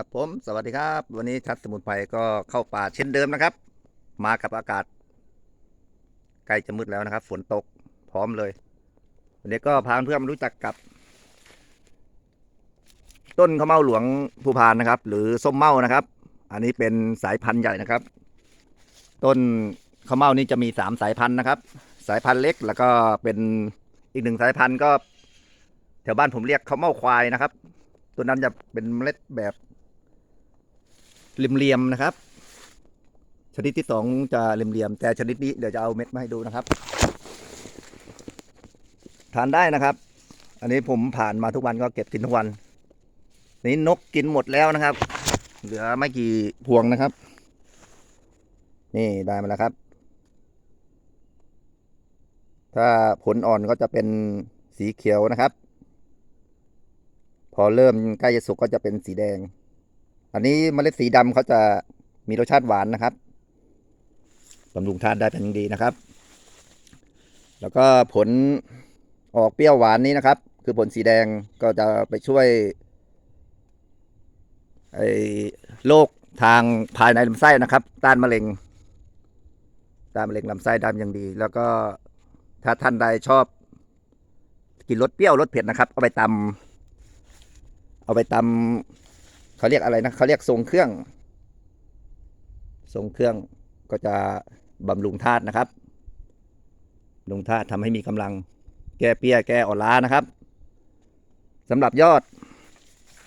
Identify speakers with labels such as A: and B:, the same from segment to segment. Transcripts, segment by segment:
A: ครับผมสวัสดีครับ วันนี้ชัดสมุนไพรก็เข้าป่าเช่นเดิมนะครับ มากับอากาศใกล้จะมืดแล้วนะครับ ฝนตกพร้อมเลย วันนี้ก็พาเพื่อนมารู้จักกับ ต้นข้าวเม่าหลวงภูพานนะครับ หรือส้มเม่านะครับ อันนี้เป็นสายพันธุ์ใหญ่นะครับ ต้นข้าวเม่านี่จะมีสามสายพันธุ์นะครับ สายพันธุ์เล็กแล้วก็เป็นอีกหนึ่งสายพันธุ์ก็แถวบ้านผมเรียกข้าวเม่าควายนะครับ ตัวนั้นจะเป็นเมล็ดแบบ เหลี่ยมๆนะครับ ชนิดที่สองจะเหลี่ยมๆแต่ชนิดนี้เดี๋ยวจะเอาเม็ดมาให้ดูนะครับ ทานได้นะครับ อันนี้ผมผ่านมาทุกวันก็เก็บกินทุกวัน นี่นกกินหมดแล้วนะครับ เหลือไม่กี่พวงนะครับ นี่ได้มาแล้วครับ ถ้าผลอ่อนก็จะเป็นสีเขียวนะครับ พอเริ่มใกล้จะสุกก็จะเป็นสีแดง อันนี้เมล็ดสีดำเขาจะมีรสชาติหวานนะครับบำรุงธาตุได้เป็นอย่างดีนะครับ แล้วก็ผลออกเปรี้ยวหวานนี้นะครับ คือผลสีแดงก็จะไปช่วยไอ้โรคทางภายในลำไส้นะครับ ต้านมะเร็ง ต้านมะเร็งลำไส้ได้อย่างดี แล้วก็ถ้าท่านใดชอบ กินรสเปรี้ยวรสเผ็ดนะครับ เอาไปตำเอาไปตำ เขาเรียกอะไรนะเขาเรียกทรงเครื่อง ทรงเครื่องก็จะบำรุงธาตุนะครับบำรุงธาตุทำให้มีกำลังแก้เปี้ยแก้อ่อนล้านะครับสำหรับยอด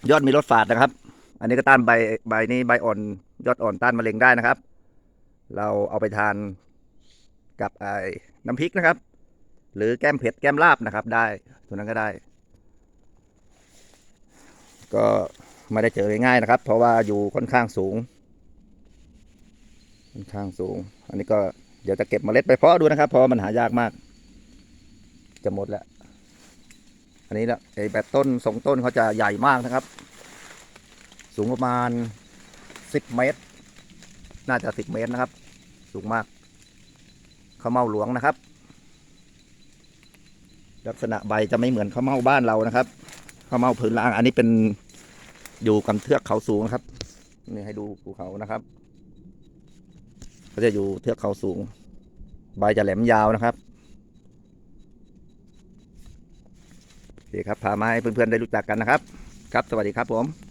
A: ยอดมีรสฝาดนะครับ อันนี้ก็ต้านใบใบนี้ใบอ่อน ยอดอ่อนต้านมะเร็งได้นะครับ เราเอาไปทานกับไอ้น้ำพริกนะครับ หรือแก้มเผ็ดแก้มลาบนะครับ ได้ตัวนั้นก็ได้ ก็ ไม่ได้เจอง่ายๆนะครับ เพราะว่าอยู่ค่อนข้างสูง ค่อนข้างสูง อันนี้ก็เดี๋ยวจะเก็บเมล็ดไปเพาะดูนะครับ เพราะมันหายากมาก จะหมดแล้ว อันนี้ละไอ้แบบต้นสองต้นเขาจะใหญ่มากนะครับ สูงประมาณสิบเมตร น่าจะสิบเมตรนะครับ สูงมากข้าวเม่าหลวงนะครับ ลักษณะใบจะไม่เหมือนข้าวเม่าบ้านเรานะครับข้าวเม่าพื้นล่าง อันนี้เป็น อยู่กับเทือกเขาสูงนะครับ นี่ให้ดูภูเขานะครับก็จะอยู่เทือกเขาสูง ใบจะแหลมยาวนะครับโอเคครับพามาให้เพื่อนๆได้รู้จักกันนะครับ ครับสวัสดีครับผม